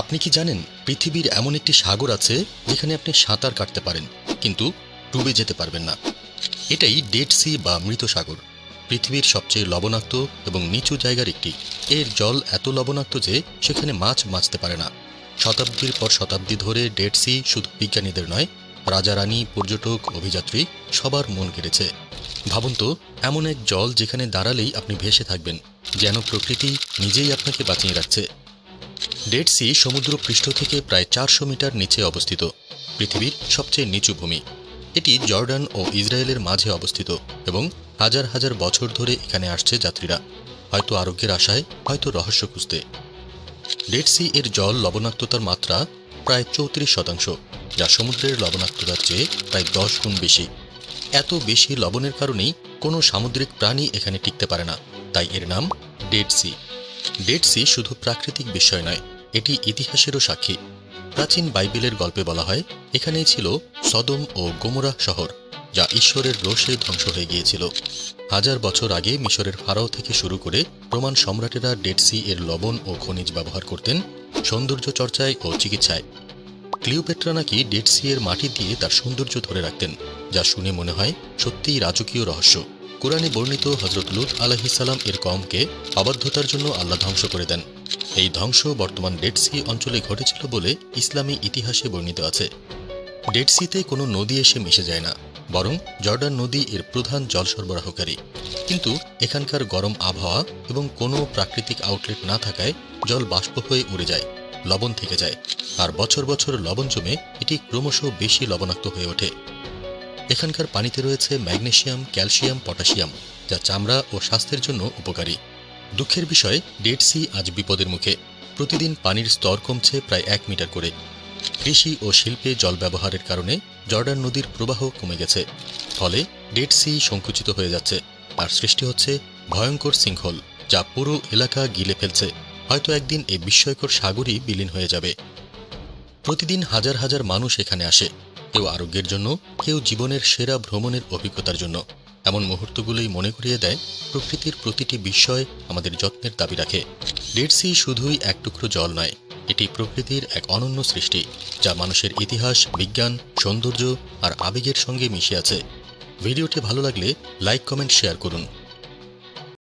আপনি কি জানেন, পৃথিবীর এমন একটি সাগর আছে যেখানে আপনি সাঁতার কাটতে পারেন, কিন্তু ডুবে যেতে পারবেন না। এটাই ডেড সি বা মৃত সাগর। পৃথিবীর সবচেয়ে লবণাক্ত এবং নিচু জায়গার একটি। এর জল এত লবণাক্ত যে সেখানে মাছ বাঁচতে পারে না। শতাব্দীর পর শতাব্দী ধরে ডেড সি শুধু বিজ্ঞানীদের নয় রাজা রানী পর্যটক, অভিযাত্রী, সবার মন কেড়েছে। ভাবুন তো, এমন এক জল যেখানে দাঁড়ালেই আপনি ভেসে থাকবেন, যেন প্রকৃতি নিজেই আপনাকে বাঁচিয়ে রাখছে। ডেড সি সমুদ্র পৃষ্ঠ থেকে প্রায় চারশো মিটার নিচে অবস্থিত, পৃথিবীর সবচেয়ে নিচু ভূমি। এটি জর্ডান ও ইসরায়েলের মাঝে অবস্থিত এবং হাজার হাজার বছর ধরে এখানে আসছে যাত্রীরা। হয়তো আরোগ্যের আশায়, হয়তো রহস্য খুঁজতে। ডেড সি এর জল লবণাক্ততার মাত্রা প্রায় চৌত্রিশ শতাংশ, যা সমুদ্রের লবণাক্ততার চেয়ে প্রায় দশ গুণ বেশি। এত বেশি লবণের কারণেই কোনো সামুদ্রিক প্রাণী এখানে টিকতে পারে না, তাই এর নাম ডেড সি। ডেড সি শুধু প্রাকৃতিক বিষয় নয় এটি ইতিহাসেরও সাক্ষী। প্রাচীন বাইবেলের গল্পে বলা হয়, এখানেই ছিল সদম ও গোমরা শহর, যা ঈশ্বরের রোষে ধ্বংস হয়ে গিয়েছিল। হাজার বছর আগে মিশরের ফারাও থেকে শুরু করে রোমান সম্রাটেরা ডেড সি এর লবণ ও খনিজ ব্যবহার করতেন সৌন্দর্য চর্চায় ও চিকিৎসায়। ক্লিওপেট্রা নাকি ডেড সি এর মাটি দিয়ে তার সৌন্দর্য ধরে রাখতেন, যা শুনে মনে হয় সত্যিই রাজকীয় রহস্য। কোরআনে বর্ণিত হজরত লুত আলহিসাল্লাম এর কমকে অবাধ্যতার জন্য আল্লাহ ধ্বংস করে দেন। এই ধ্বংস বর্তমান ডেড সি অঞ্চলে ঘটেছিল বলে ইসলামী ইতিহাসে বর্ণিত আছে। ডেড সিতে কোনো নদী এসে মিশে যায় না, বরং জর্ডান নদী এর প্রধান জল সরবরাহকারী। কিন্তু এখানকার গরম আবহাওয়া এবং কোনো প্রাকৃতিক আউটলেট না থাকায় জল বাষ্প হয়ে উড়ে যায়, লবণ থেকে যায়। আর বছর বছর লবণ জমে এটি ক্রমশ বেশি লবণাক্ত হয়ে ওঠে। এখানকার পানিতে রয়েছে ম্যাগনেশিয়াম, ক্যালসিয়াম, পটাশিয়াম, যা চামড়া ও স্বাস্থ্যের জন্য উপকারী। দুঃখের বিষয়, ডেড সি আজ বিপদের মুখে। প্রতিদিন পানির স্তর কমছে প্রায় এক মিটার করে। কৃষি ও শিল্পে জল ব্যবহারের কারণে জর্ডান নদীর প্রবাহ কমে গেছে। ফলে ডেড সি সংকুচিত হয়ে যাচ্ছে। আর সৃষ্টি হচ্ছে ভয়ঙ্কর সিংহল যা পুরো এলাকা গিলে ফেলছে। হয়তো একদিন এই বিস্ময়কর সাগরই বিলীন হয়ে যাবে। প্রতিদিন হাজার হাজার মানুষ এখানে আসে। কেউ আরোগ্যের জন্য, কেউ জীবনের সেরা ভ্রমণের অভিজ্ঞতার জন্য। এমন মুহূর্তগুলোই মনে করিয়ে দেয়, প্রকৃতির প্রতিটি বিষয় আমাদের যত্নের দাবি রাখে। ডেড সি শুধুই এক টুকরো জল নয়, এটি প্রকৃতির এক অনন্য সৃষ্টি, যা মানুষের ইতিহাস, বিজ্ঞান, সৌন্দর্য আর আবেগের সঙ্গে মিশে আছে। ভিডিওটি ভালো লাগলে লাইক, কমেন্ট, শেয়ার করুন।